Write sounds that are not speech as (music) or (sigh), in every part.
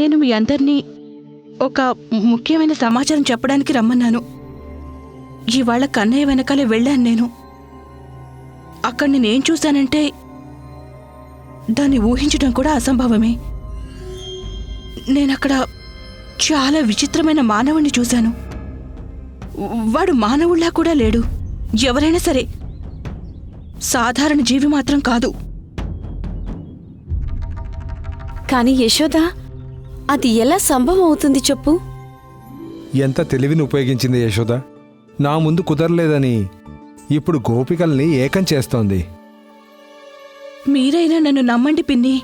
నేను మీ అందరినీ ఒక ముఖ్యమైన సమాచారం చెప్పడానికి రమ్మన్నాను. ఇవాళ కన్నయ్య వెనకాలే వెళ్ళాను నేను. అక్కడ నేనేం చూశానంటే దాన్ని ఊహించడం కూడా అసంభవమే. నేనక్కడ చాలా విచిత్రమైన మానవుణ్ణి చూశాను. వాడు మానవుళ్ళా కూడా లేడు. ఎవరైనా సరే. సాధారణ జీవి మాత్రం కాదు. కాని యశోద అది ఎలా సంభవం అవుతుంది చెప్పు? ఎంత తెలివిని ఉపయోగించింది యశోద? నా ముందు కుదరలేదని ఇప్పుడు గోపికల్ని ఏకం చేస్తోంది. మీరైనా నన్ను నమ్మండి పిన్ని.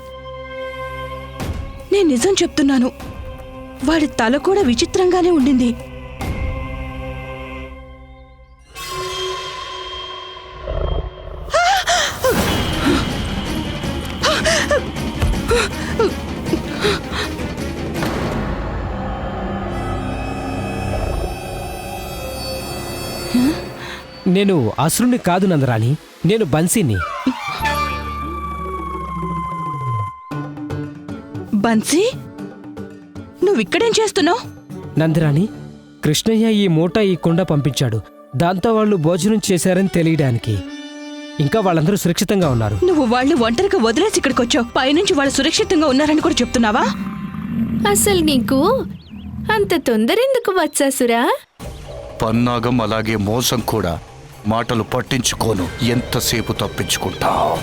నేను నిజం చెప్తున్నాను. వాడి తల కూడా విచిత్రంగానే ఉండింది. నేను అసురుని కాదు నందరాణి. నేను బన్సీని. బన్సీ? నువ్విక్కడేం చేస్తున్నావు? నందరాణి కృష్ణయ్య ఈ మూట ఈ కుండ పంపించాడు. దాంతో వాళ్ళు భోజనం చేశారని తెలియడానికి. ఇంకా వాళ్ళందరూ సురక్షితంగా ఉన్నారు. నువ్వు వాళ్ళు ఒంటరిగా వదిలేసి ఇక్కడికి వచ్చావు పైనుంచి వాళ్ళు సురక్షితంగా ఉన్నారని కూడా చెప్తున్నావా? అసలు నీకు అంత తొందర ఎందుకు వచ్చాసురా పన్నాగం అలాగే మోసం కూడా. మాటలు పట్టించుకోను. ఎంతసేపు తప్పించుకుంటావు?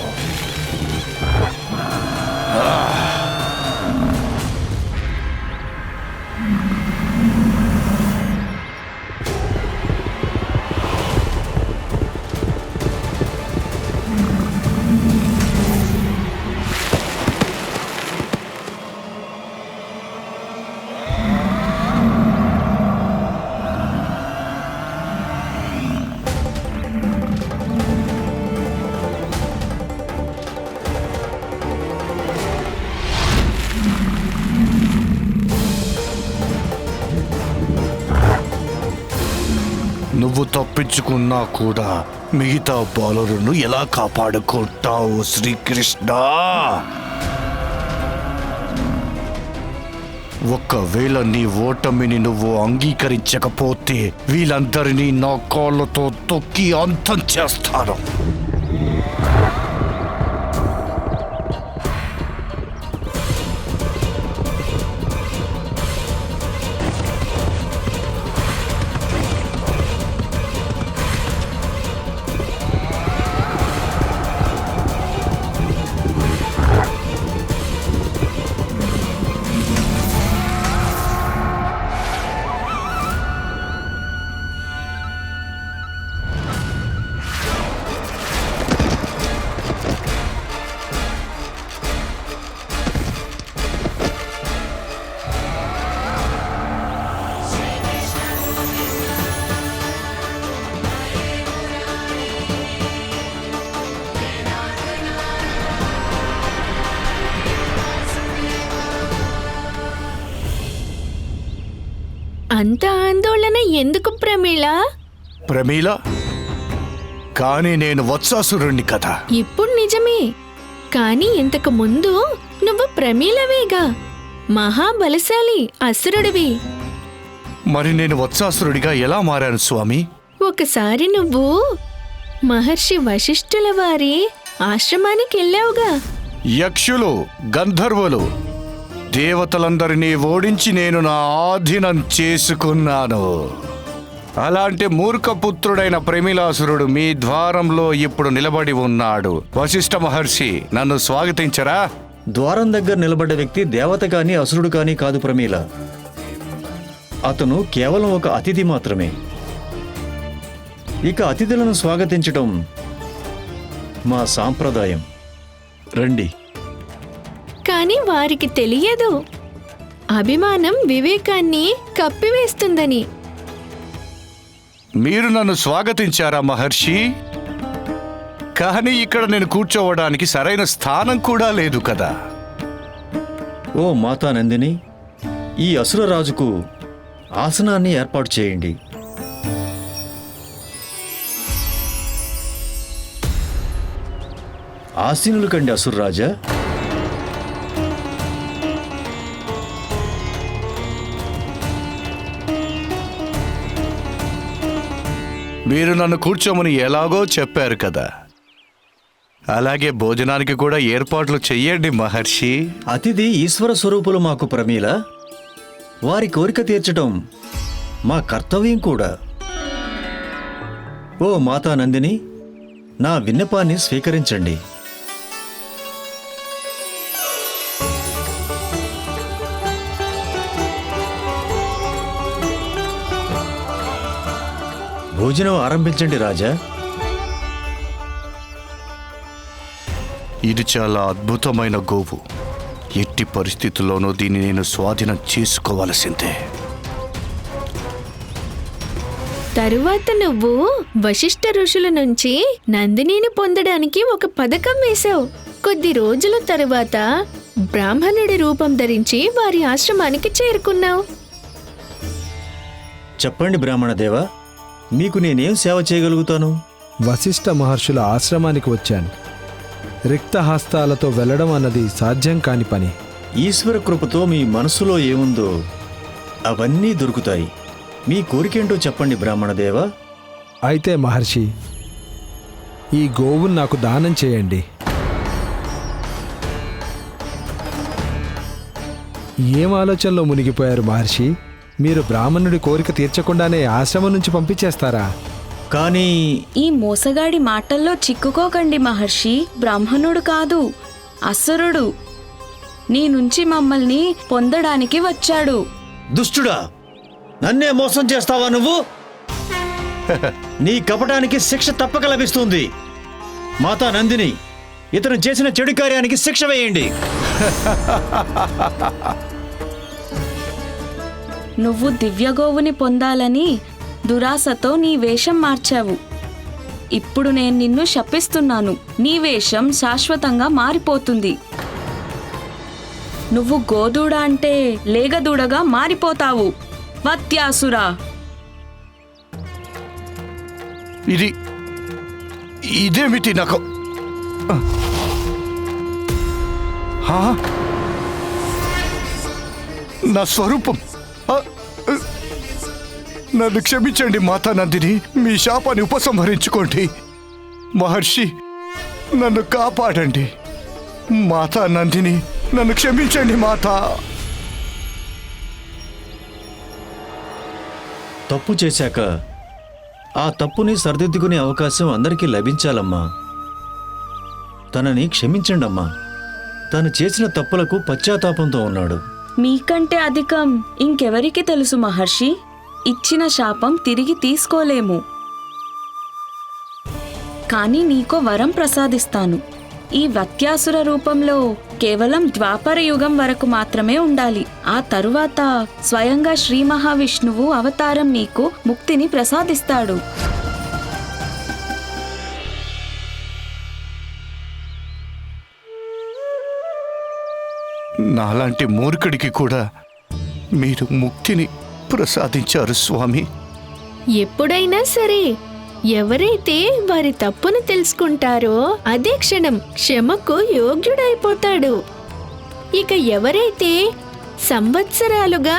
నువ్వు తప్పించుకున్నా కూడా మిగతా బాలరును ఎలా కాపాడుకుంటావు శ్రీకృష్ణ? ఒకవేళ నీ ఓటమిని నువ్వు అంగీకరించకపోతే వీళ్ళందరినీ నా కాళ్ళతో తొక్కి అంతం చేస్తాను. అంత ఆందోళన ఎందుకు ప్రమీళ? ప్రమీల కానీ నేను వత్సాసురుణ్ణి కదా. ఇప్పుడు నిజమే. కానీ ఇంతకు ముందు నువ్వు ప్రమీలవేగా మహాబలశాలి అసురుడివి. మరి నేను వత్సాసురుడిగా ఎలా మారాను స్వామి? ఒకసారి నువ్వు మహర్షి వశిష్ఠుల వారి ఆశ్రమానికి వెళ్ళావుగా. యక్షులు గంధర్వులు దేవతలందరినీ ఓడించి నేను నా ఆధీనం చేసుకున్నాను. అలాంటి మూర్ఖపుత్రుడైన ప్రమిలాసురుడు మీ ద్వారంలో ఇప్పుడు నిలబడి ఉన్నాడు. వశిష్ఠ మహర్షి నన్ను స్వాగతించరా? ద్వారం దగ్గర నిలబడ్డ వ్యక్తి దేవత కానీ అసురుడు కానీ కాదు ప్రమీల. అతను కేవలం ఒక అతిథి మాత్రమే. ఇక అతిథులను స్వాగతించడం మా సాంప్రదాయం. రండి. కానీ వారికి తెలియదు. అభిమానం వివేకాన్ని కప్పివేస్తుందని. మీరు నన్ను స్వాగతించారా మహర్షి? కానీ ఇక్కడ నేను కూర్చోవడానికి సరైన స్థానం కూడా లేదు కదా. ఓ మాతా నందిని ఈ అసురరాజుకు ఆసనాన్ని ఏర్పాటు చేయండి. ఆసీనులు కండి అసురరాజా. మీరు నన్ను కూర్చోమని ఎలాగో చెప్పారు కదా. అలాగే భోజనానికి కూడా ఏర్పాట్లు చెయ్యండి మహర్షి. అతిథి ఈశ్వర స్వరూపులు మాకు ప్రమీల. వారి కోరిక తీర్చడం మా కర్తవ్యం కూడా. ఓ మాతా నందిని నా విన్నపాన్ని స్వీకరించండి. భోజనం ఆరంభించండి రాజా. ఇది చాలా అద్భుతమైన గోవు. ఎట్టి పరిస్థితుల్లోనూ దీన్ని నేను స్వాధీనం చేసుకోవలసిందే. తరువాత నువ్వు వశిష్ఠ ఋషుల నుంచి నందినిని పొందడానికి ఒక పథకం వేశావు. కొద్ది రోజుల తరువాత బ్రాహ్మణుడి రూపం ధరించి వారి ఆశ్రమానికి చేరుకున్నావు. చెప్పండి బ్రాహ్మణదేవా. మీకు నేనేం సేవ చేయగలుగుతాను? వశిష్ఠ మహర్షుల ఆశ్రమానికి వచ్చాను. రిక్త హస్తాలతో వెళ్ళడం అన్నది సాధ్యం కాని పని. ఈశ్వర కృపతో మీ మనసులో ఏముందో అవన్నీ దొరుకుతాయి. మీ కోరికేంటో చెప్పండి బ్రాహ్మణదేవా. అయితే మహర్షి ఈ గోవును నాకు దానం చేయండి. ఏం ఆలోచనలో మునిగిపోయారు మహర్షి? మీరు బ్రాహ్మణుడి కోరిక తీర్చకుండానే ఆశ్రమం నుంచి పంపించేస్తారా? కానీ ఈ మోసగాడి మాటల్లో చిక్కుకోకండి మహర్షి. బ్రాహ్మణుడు కాదు అసురుడు. నీ నుంచి మమ్మల్ని పొందడానికి వచ్చాడు. దుష్టుడా నన్నే మోసం చేస్తావా నువ్వు? నీ కపటానికి శిక్ష తప్పక లభిస్తుంది. మాతా నందిని ఇతను చేసిన చెడు కార్యానికి శిక్ష వేయండి. (laughs) నువ్వు దివ్యగోవుని పొందాలని దురాశతో నీ వేషం మార్చావు. ఇప్పుడు నేను నిన్ను శపిస్తున్నాను. నీ వేషం శాశ్వతంగా మారిపోతుంది. నువ్వు గోదూడ అంటే లేగదూడగా మారిపోతావు. వత్యాసురా! ఇది ఇదేమిటి నాకు? నా స్వరూపం నన్ను క్షమించండి మాతా నందిని. మీ శాపాన్ని ఉపసంహరించుకోండి. మహర్షి నన్ను కాపాడండి. మాతా నందిని నన్ను క్షమించండి మాతా. తప్పు చేశాక ఆ తప్పుని సరిదిద్దుకునే అవకాశం అందరికీ లభించాలమ్మా. తనని క్షమించండమ్మా. తను చేసిన తప్పులకు పశ్చాత్తాపంతో ఉన్నాడు. మీకంటే అధికం. ఇంకెవరికి తెలుసు మహర్షి? ఇచ్చిన శాపం తిరిగి తీసుకోలేము. కానీ నీకో వరం ప్రసాదిస్తాను. ఈ వత్యాసుర రూపంలో కేవలం ద్వాపర యుగం వరకు మాత్రమే ఉండాలి. ఆ తరువాత స్వయంగా శ్రీ మహావిష్ణువు అవతారం నీకు ముక్తిని ప్రసాదిస్తాడు. నాలాంటి మూర్ఖుడికి కూడా మీరు ముక్తిని ప్రసాదించారు స్వామి. ఎప్పుడైనా సరే ఎవరైతే వారి తప్పును తెలుసుకుంటారో అదే క్షణం క్షమకు యోగ్యుడైపోతాడు. ఇక ఎవరైతే సంవత్సరాలుగా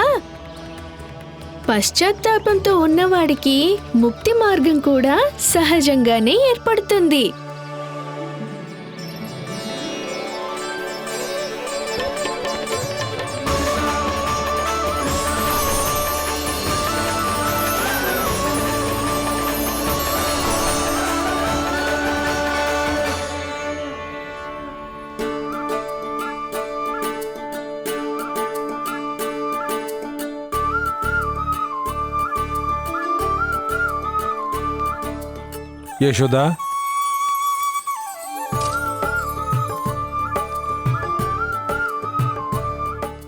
పశ్చాత్తాపంతో ఉన్నవాడికి ముక్తి మార్గం కూడా సహజంగానే ఏర్పడుతుంది. యశోదా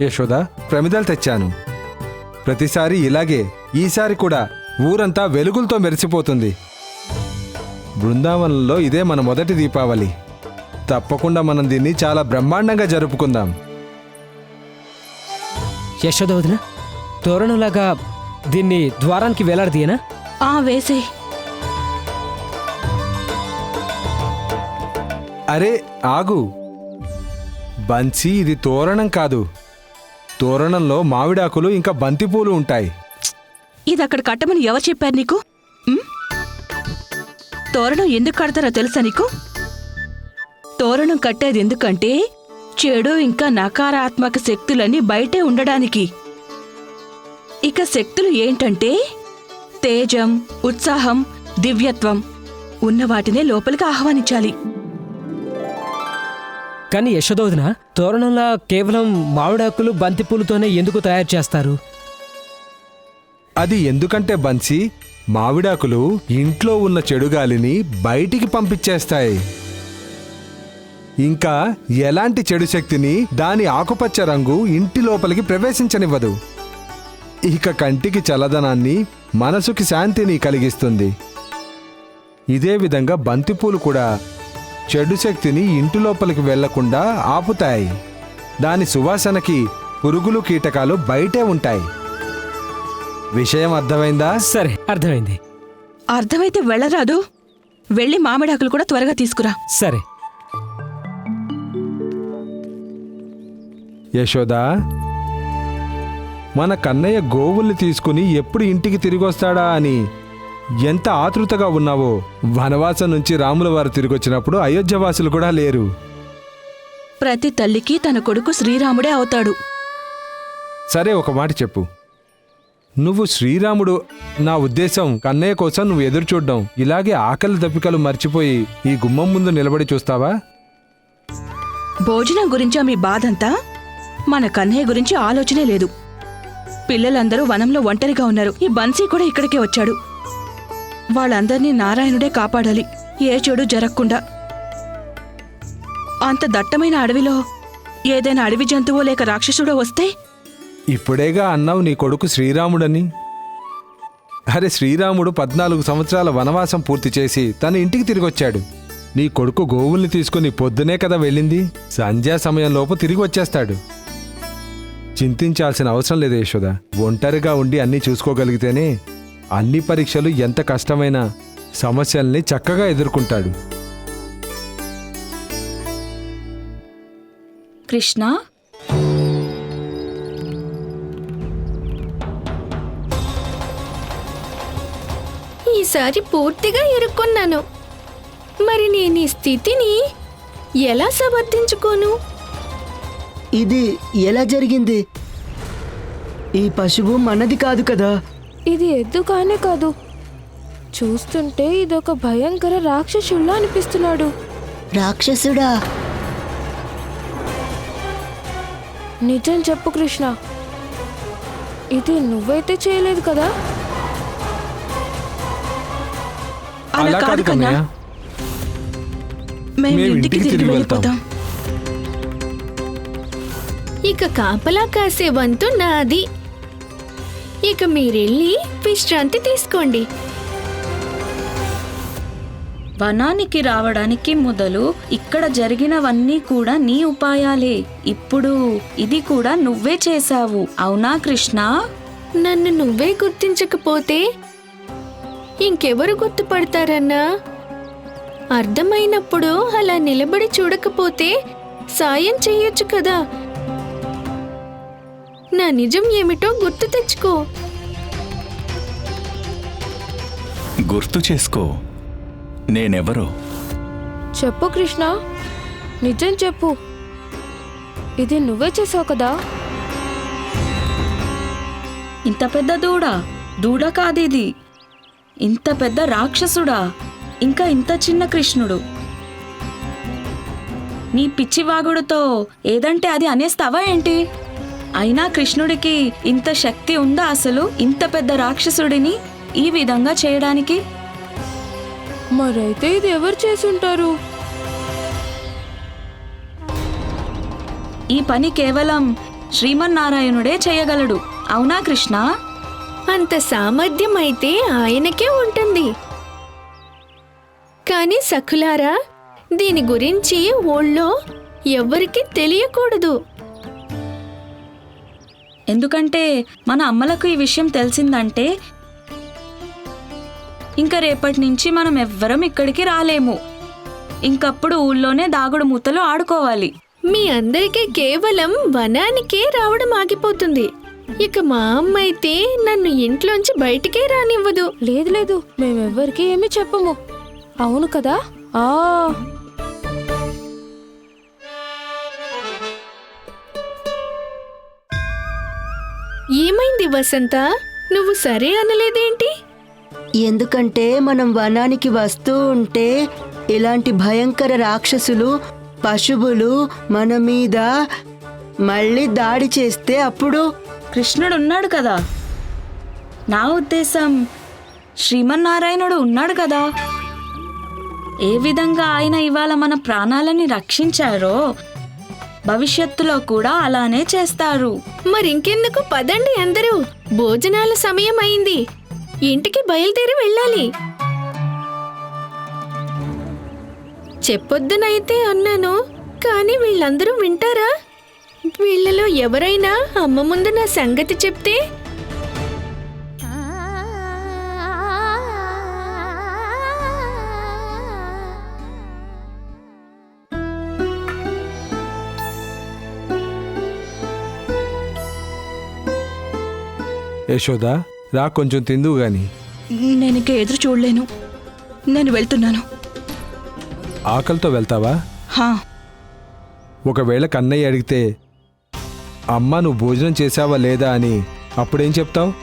యశోదా ప్రమిదలు తెచ్చాను. ప్రతిసారి ఇలాగే ఈసారి కూడా ఊరంతా వెలుగులతో మెరిసిపోతుంది. బృందావనంలో ఇదే మన మొదటి దీపావళి. తప్పకుండా మనం దీన్ని చాలా బ్రహ్మాండంగా జరుపుకుందాం. యశోద వదిన తోరణంలాగా దీన్ని ద్వారానికి వేలాడదీయనా? ఆ వేసే అరే ఆగు. బన్సీ ఇది తోరణం కాదు. తోరణంలో మామిడాకులు ఇంకా బంతిపూలు ఉంటాయి. ఇది అక్కడ కట్టమని ఎవరు చెప్పారు నీకు? ఉమ్? తోరణం ఎందుకు కడతారో తెలుసా నీకు? తోరణం కట్టేది ఎందుకంటే చెడు ఇంకా నకారాత్మక శక్తులన్నీ బయటే ఉండడానికి. ఇక శక్తులు ఏంటంటే తేజం ఉత్సాహం దివ్యత్వం. ఉన్న వాటినే లోపలికి ఆహ్వానించాలి. కానీ యశోదోదిన తోరణంలా కేవలం మామిడాకులు బంతిపూలతోనే ఎందుకు తయారు చేస్తారు? అది ఎందుకంటే బన్సీ మామిడాకులు ఇంట్లో ఉన్న చెడు గాలిని బయటికి పంపించేస్తాయి. ఇంకా ఎలాంటి చెడు శక్తిని దాని ఆకుపచ్చ రంగు ఇంటి లోపలికి ప్రవేశించనివ్వదు. ఇక కంటికి చల్లదనాన్ని మనసుకి శాంతిని కలిగిస్తుంది. ఇదే విధంగా బంతిపూలు కూడా చెడు శక్తిని ఇంటి లోపలికి వెళ్ళకుండా ఆపుతాయి. దాని సువాసనకి పురుగులు కీటకాలు బయటే ఉంటాయి. విషయం అర్థమైందా? సరే అర్థమైంది. అర్థమైతే వెళ్ళరాదు. వెళ్ళి మామిడాకులు కూడా త్వరగా తీసుకురా. సరే. యశోదా మన కన్నయ్య గోవుల్ని తీసుకుని ఎప్పుడు ఇంటికి తిరిగొస్తాడా అని ఎంత ఆతృతగా ఉన్నావో. వనవాసం నుంచి రాముల వారు తిరిగొచ్చినప్పుడు అయోధ్యవాసులు కూడా లేరు. ప్రతి తల్లికి తన కొడుకు శ్రీరాముడే అవుతాడు. సరే ఒక మాట చెప్పు. నువ్వు శ్రీరాముడు నా ఉద్దేశం కన్నయ్య కోసం నువ్వు ఎదురు చూడ్డం ఇలాగే ఆకలి దప్పికలు మర్చిపోయి ఈ గుమ్మం ముందు నిలబడి చూస్తావా? భోజనం గురించా మీ బాధంతా? మన కన్నయ్య గురించి ఆలోచనే లేదు. పిల్లలందరూ వనంలో ఒంటరిగా ఉన్నారు. ఈ బన్సీ కూడా ఇక్కడికే వచ్చాడు. వాళ్ళందర్నీ నారాయణుడే కాపాడాలి. ఏ చెడు జరగకుండా అంత దట్టమైన అడవిలో ఏదైనా అడవి జంతువు లేక రాక్షసుడో వస్తే? ఇప్పుడేగా అన్నావు నీ కొడుకు శ్రీరాముడని. అరే శ్రీరాముడు పద్నాలుగు సంవత్సరాల వనవాసం పూర్తి చేసి తన ఇంటికి తిరిగొచ్చాడు. నీ కొడుకు గోవుల్ని తీసుకుని పొద్దునే కదా వెళ్ళింది? సంధ్యా సమయంలోపు తిరిగి వచ్చేస్తాడు. చింతించాల్సిన అవసరం లేదు యశోద. ఒంటరిగా ఉండి అన్నీ చూసుకోగలిగితేనే అన్ని పరీక్షలు ఎంత కష్టమైన సమస్యల్ని చక్కగా ఎదుర్కొంటాడు. కృష్ణ? ఈసారి పూర్తిగా ఇరుక్కున్నాను మరి నేను ఈ స్థితిని ఎలా సమర్థించుకోను? ఇది ఎలా జరిగింది? ఈ పశువు మనది కాదు కదా. ఇది ఎద్దు కానే కాదు. చూస్తుంటే ఇదొక భయంకర రాక్షసుల్లా అనిపిస్తున్నాడు. రాక్షసుడా? నిజం చెప్పు కృష్ణ. ఇది నువ్వైతే చేయలేదు కదా? అలా కాదు కన్నా మేము ఇంటికి తిరిగి వెళ్ళిపోతాం. ఇక కాపలా కాసే వంతు నాది. ఇక మీరెళ్ళి విశ్రాంతి తీసుకోండి. వనానికి రావడానికి మొదలు ఇక్కడ జరిగినవన్నీ కూడా నీ ఉపాయాలే. ఇప్పుడు ఇది కూడా నువ్వే చేశావు. అవునా కృష్ణ? నన్ను నువ్వే గుర్తించకపోతే ఇంకెవరు గుర్తుపడతారన్నా? అర్థమైనప్పుడు అలా నిలబడి చూడకపోతే సాయం చెయ్యొచ్చు కదా. నా నిజం ఏమిటో గుర్తు తెచ్చుకో. గుర్తు చేసుకో. నేనెవరో? చెప్పు కృష్ణ. నిజం చెప్పు. ఇది నువ్వే చేసావు కదా? ఇంత పెద్ద దూడ? దూడ కాదిది. ఇంత పెద్ద రాక్షసుడా? ఇంకా ఇంత చిన్న కృష్ణుడు? నీ పిచ్చివాగుడుతో ఏదంటే అది అనేస్తావా ఏంటి? అయినా కృష్ణుడికి ఇంత శక్తి ఉందా అసలు? ఇంత పెద్ద రాక్షసుడిని ఈ విధంగా చేయడానికి? మరైతే ఇది ఎవరు చేసుంటారు? ఈ పని కేవలం శ్రీమన్నారాయణుడే చేయగలడు. అవునా కృష్ణ? అంత సామర్థ్యం అయితే ఆయనకే ఉంటుంది. కానీ సఖులారా దీని గురించి ఊళ్ళో ఎవ్వరికీ తెలియకూడదు. ఎందుకంటే మన అమ్మలకు ఈ విషయం తెలిసిందంటే ఇంకా రేపటి నుంచి మనం ఎవ్వరం ఇక్కడికి రాలేము. ఇంకప్పుడు ఊళ్ళోనే దాగుడు మూతలు ఆడుకోవాలి. మీ అందరికీ కేవలం వనానికే రావడం ఆగిపోతుంది. ఇక మా అమ్మ అయితే నన్ను ఇంట్లోంచి బయటికే రానివ్వదు. లేదు లేదు మేమెవ్వరికి ఏమీ చెప్పము. అవును కదా? ఆ. వసంత నువ్వు సరే అనలేదేంటి? ఎందుకంటే మనం వనానికి వస్తూ ఉంటే ఇలాంటి భయంకర రాక్షసులు పశువులు మన మీద మళ్ళీ దాడి చేస్తే అప్పుడు కృష్ణుడు ఉన్నాడు కదా. నా ఉద్దేశం శ్రీమన్నారాయణుడు ఉన్నాడు కదా. ఏ విధంగా ఆయన ఇవాళ మన ప్రాణాలని రక్షించారో భవిష్యత్తులో కూడా అలానే చేస్తారు. మరింకెందుకు? పదండి అందరూ. భోజనాల సమయం అయింది ఇంటికి బయలుదేరి వెళ్ళాలి. చెప్పొద్దనైతే అన్నాను. కానీ వీళ్ళందరూ వింటారా? వీళ్ళలో ఎవరైనా అమ్మ ముందు నా సంగతి చెప్తే యశోదా రా కొంచెం తిందువు గాని. నేను ఇంకా ఎదురు చూడలేను. నేను వెళ్తున్నాను. ఆకలితో వెళ్తావా? హా. ఒకవేళ కన్నయ్య అడిగితే అమ్మ నువ్వు భోజనం చేశావా లేదా అని అప్పుడేం చెప్తావు?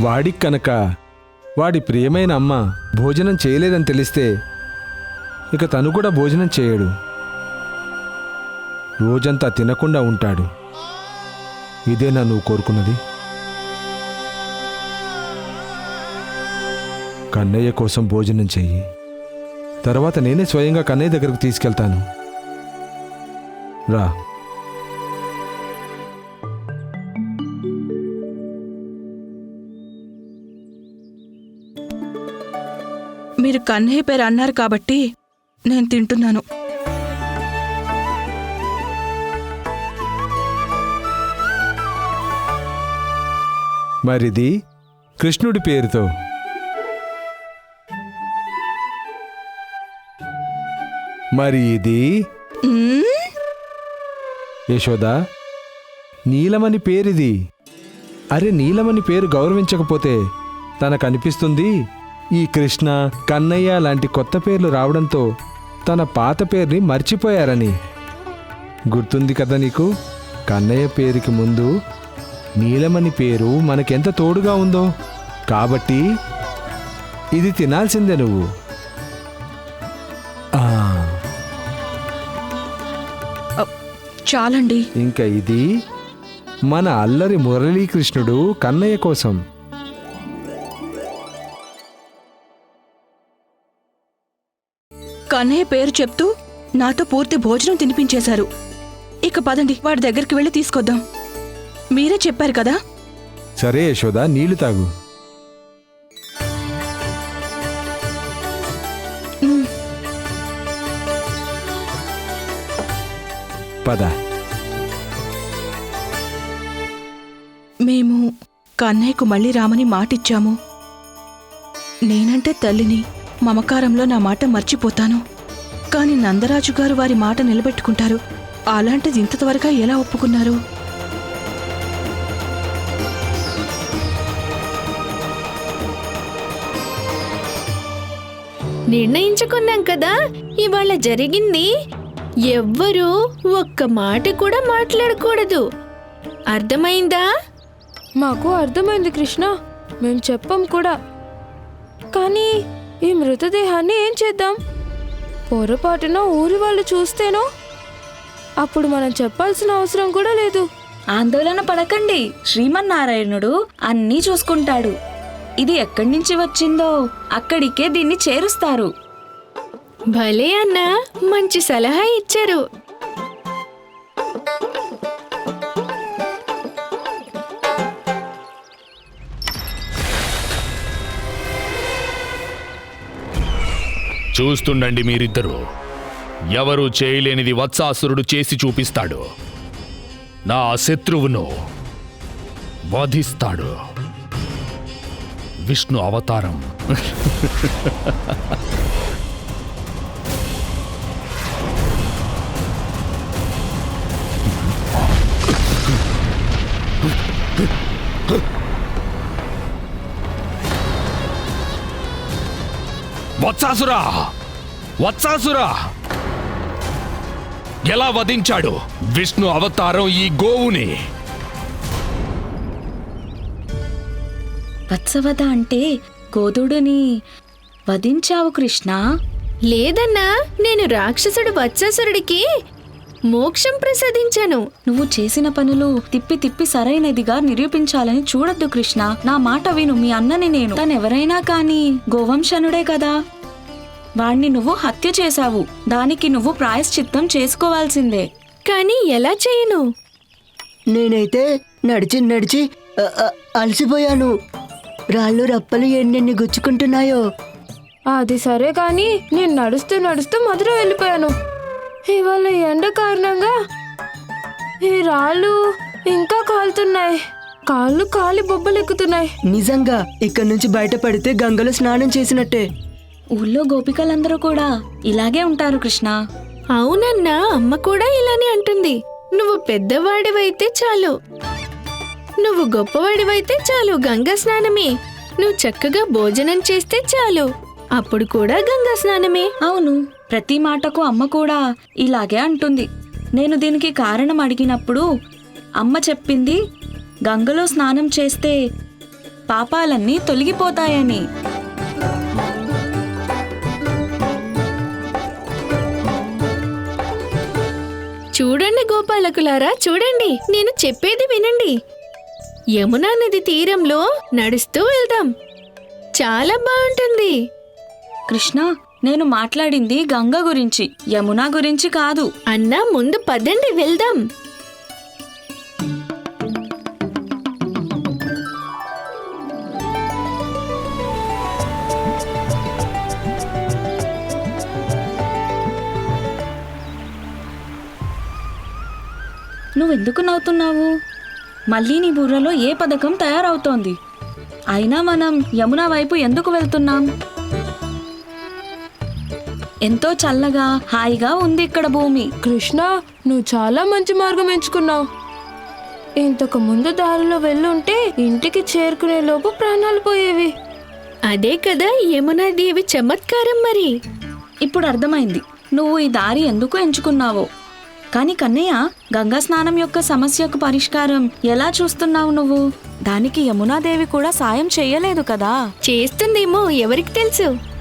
వాడికి కనుక వాడి ప్రియమైన అమ్మ భోజనం చేయలేదని తెలిస్తే ఇక తను కూడా భోజనం చేయడు. రోజంతా తినకుండా ఉంటాడు. ఇదేనా నువ్వు కోరుకున్నది? కన్నయ్య కోసం భోజనం చెయ్యి. తర్వాత నేనే స్వయంగా కన్నయ్య దగ్గరకు తీసుకెళ్తాను. రా. మీరు కన్నయ్య పేరు అన్నారు కాబట్టి నేను తింటున్నాను. మరిది కృష్ణుడి పేరుతో. మరి ఇది? యశోద నీలమని పేరిది. అరే నీలమని పేరు గౌరవించకపోతే తనకు అనిపిస్తుంది ఈ కృష్ణ కన్నయ్య లాంటి కొత్త పేర్లు రావడంతో తన పాత పేరుని మర్చిపోయారని. గుర్తుంది కదా నీకు? కన్నయ్య పేరుకి ముందు నీలమని పేరు మనకెంత తోడుగా ఉందో. కాబట్టి ఇది తినాల్సిందే నువ్వు. చాలండి. ఇంకా ఇది మన అల్లరి మురళీకృష్ణుడు కన్నయ్య కోసం. కన్నయ్య పేరు చెప్తూ నాతో పూర్తి భోజనం తినిపించేశారు. ఇక పదండి వాడి దగ్గరికి వెళ్ళి తీసుకొద్దాం. మీరే చెప్పారు కదా? సరే యశోద నీళ్ళు తాగు. పద మేము కన్నయ్యకు మళ్ళీ రామని మాటిచ్చాము. నేనంటే తల్లిని మమకారంలో నా మాట మర్చిపోతాను. కానీ నందరాజు గారు వారి మాట నిలబెట్టుకుంటారు. అలాంటిది ఇంత త్వరగా ఎలా ఒప్పుకున్నారు? నిర్ణయించుకున్నాం కదా ఇవాళ జరిగింది. ఎవ్వరూ ఒక్క మాట కూడా మాట్లాడకూడదు. అర్థమైందా? మాకు అర్థమైంది కృష్ణ. మేం చెప్పం కూడా. కానీ ఈ మృతదేహాన్ని ఏం చేద్దాం? పొరపాటున ఊరి వాళ్ళు చూస్తేనో? అప్పుడు మనం చెప్పాల్సిన అవసరం కూడా లేదు. ఆందోళన పడకండి. శ్రీమన్నారాయణుడు అన్నీ చూసుకుంటాడు. ఇది ఎక్కడి నుంచి వచ్చిందో? అక్కడికే దీన్ని చేరుస్తారు. భలే అన్న మంచి సలహా ఇచ్చారు. చూస్తుండండి మీరిద్దరూ. ఎవరు చేయలేనిది వత్సాసురుడు చేసి చూపిస్తాడు. నా శత్రువును వధిస్తాడు. విష్ణు అవతారం. (laughs) వత్సాసురా! వత్సాసురా! ఎలా వధించాడు విష్ణు అవతారం ఈ గోవుని? వత్సవద అంటే గోదుడుని వధించావు కృష్ణ? లేదన్నా నేను రాక్షసుడు వత్సాసురుడికి మోక్షం ప్రసాదించాను. నువ్వు చేసిన పనులు తిప్పి తిప్పి సరైనదిగా నిరూపించాలని చూడొద్దు కృష్ణ. నా మాట విను మీ అన్నని నేను. తనెవరైనా కాని గోవంశనుడే కదా. వాణ్ణి నువ్వు హత్య చేశావు. దానికి నువ్వు ప్రాయశ్చిత్తం చేసుకోవాల్సిందే. కానీ ఎలా చేయను? నేనైతే నడిచి నడిచి అ, అ, అలసిపోయాను. రాళ్ళు రప్పలు ఎన్నెన్ని గుచ్చుకుంటున్నాయో. అది సరే కానీ నేను నడుస్తూ నడుస్తూ మధుర వెళ్ళిపోయాను. ఇవాళ ఎండ కారణంగా ఈ రాళ్ళు ఇంకా కాలుతున్నాయి. కాళ్ళు కాలి బొబ్బలెక్కుతున్నాయి. నిజంగా ఇక్కడి నుంచి బయటపడితే గంగలో స్నానం చేసినట్టే. ఊళ్ళో గోపికలందరూ కూడా ఇలాగే ఉంటారు కృష్ణ. అవునన్నా అమ్మ కూడా ఇలానే అంటుంది. నువ్వు పెద్దవాడివైతే చాలు. నువ్వు గొప్పవాడివైతే చాలు గంగా స్నానమే. నువ్వు చక్కగా భోజనం చేస్తే చాలు. అప్పుడు కూడా గంగా స్నానమే. అవును. ప్రతి మాటకు అమ్మ కూడా ఇలాగే అంటుంది. నేను దీనికి కారణం అడిగినప్పుడు అమ్మ చెప్పింది గంగలో స్నానం చేస్తే పాపాలన్నీ తొలగిపోతాయని. చూడండి గోపాలకులారా చూడండి నేను చెప్పేది వినండి. యమునా నది తీరంలో నడుస్తూ వెళ్దాం. చాలా బాగుంటుంది. కృష్ణ నేను మాట్లాడింది గంగ గురించి యమున గురించి కాదు. అన్నా ముందు పదండి వెళ్దాం. నువ్వెందుకు నవ్వుతున్నావు? మళ్ళీ నీ బుర్రలో ఏ పథకం తయారవుతోంది? అయినా మనం యమున వైపు ఎందుకు వెళ్తున్నాం? ఎంతో చల్లగా హాయిగా ఉంది ఇక్కడ భూమి. కృష్ణ నువ్వు చాలా మంచి మార్గం ఎంచుకున్నావు. ఇంతకు ముందు దారిలో వెళ్ళుంటే ఇంటికి చేరుకునే లోపు ప్రాణాలు పోయేవి. అదే కదా యమునా దేవి చమత్కారం మరి. ఇప్పుడు అర్థమైంది. నువ్వు ఈ దారి ఎందుకు ఎంచుకున్నావో. కానీ కన్నయ్య గంగా స్నానం యొక్క సమస్యకు పరిష్కారం ఎలా చూస్తున్నావు నువ్వు? దానికి యమునాదేవి కూడా సాయం చెయ్యలేదు కదా. చేస్తుందేమో ఎవరికి తెలుసు.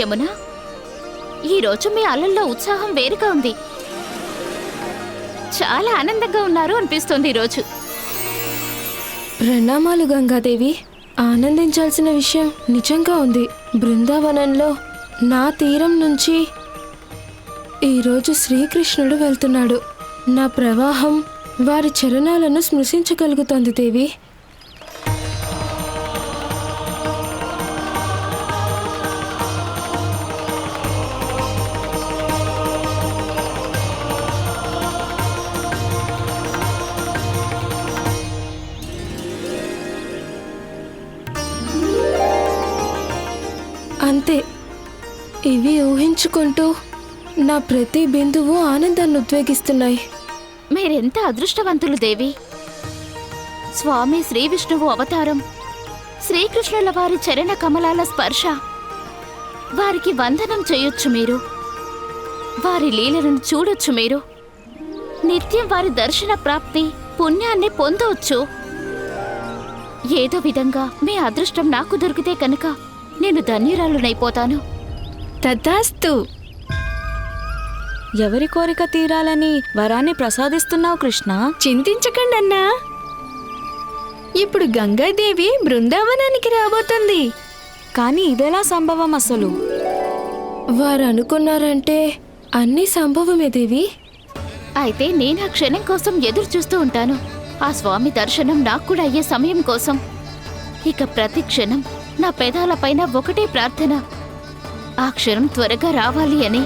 యమున ఈరోజు మీ అలల్లో ఉత్సాహం వేరుగా ఉంది. చాలా ఆనందంగా ఉన్నారు అనిపిస్తుంది ఈరోజు ప్రణామాలు గంగాదేవి. ఆనందించాల్సిన విషయం నిజంగా ఉంది. బృందావనంలో నా తీరం నుంచి ఈరోజు శ్రీకృష్ణుడు వెళ్తున్నాడు. నా ప్రవాహం వారి చరణాలను స్మృశించగలుగుతోంది దేవి. అంతే. ఇవి ఊహించుకుంటూ నా ప్రతి బిందువు ఆనందాన్ని ఉద్వేగిస్తున్నాయి. మీరెంత అదృష్టవంతులు దేవి? స్వామి శ్రీ విష్ణువు అవతారం శ్రీకృష్ణుల వారి చరణ కమలాల స్పర్శ. వారికి వందనం చేయొచ్చు మీరు. వారి లీలలను చూడొచ్చు మీరు. నిత్యం వారి దర్శన ప్రాప్తి పుణ్యాన్ని పొందవచ్చు ఏదో విధంగా మీ అదృష్టం నాకు దొరికితే కనుక నేను ధన్యురాలునైపోతాను. తథాస్తు ఎవరి కోరిక తీరాలని వరాన్ని ప్రసాదిస్తున్నావు కృష్ణ? చింతించకండి అన్నా. ఇప్పుడు గంగాదేవి బృందావనానికి రాబోతుంది. కానీ ఇదెలా సంభవం అసలు? వారు అనుకున్నారంటే అన్నీ సంభవమే దేవి. అయితే నేను ఆ క్షణం కోసం ఎదురు చూస్తూ ఉంటాను. ఆ స్వామి దర్శనం నాకు కూడా అయ్యే సమయం కోసం. ఇక ప్రతి క్షణం నా పెదాలపైన ఒకటే ప్రార్థన. ఆ క్షణం త్వరగా రావాలి అని.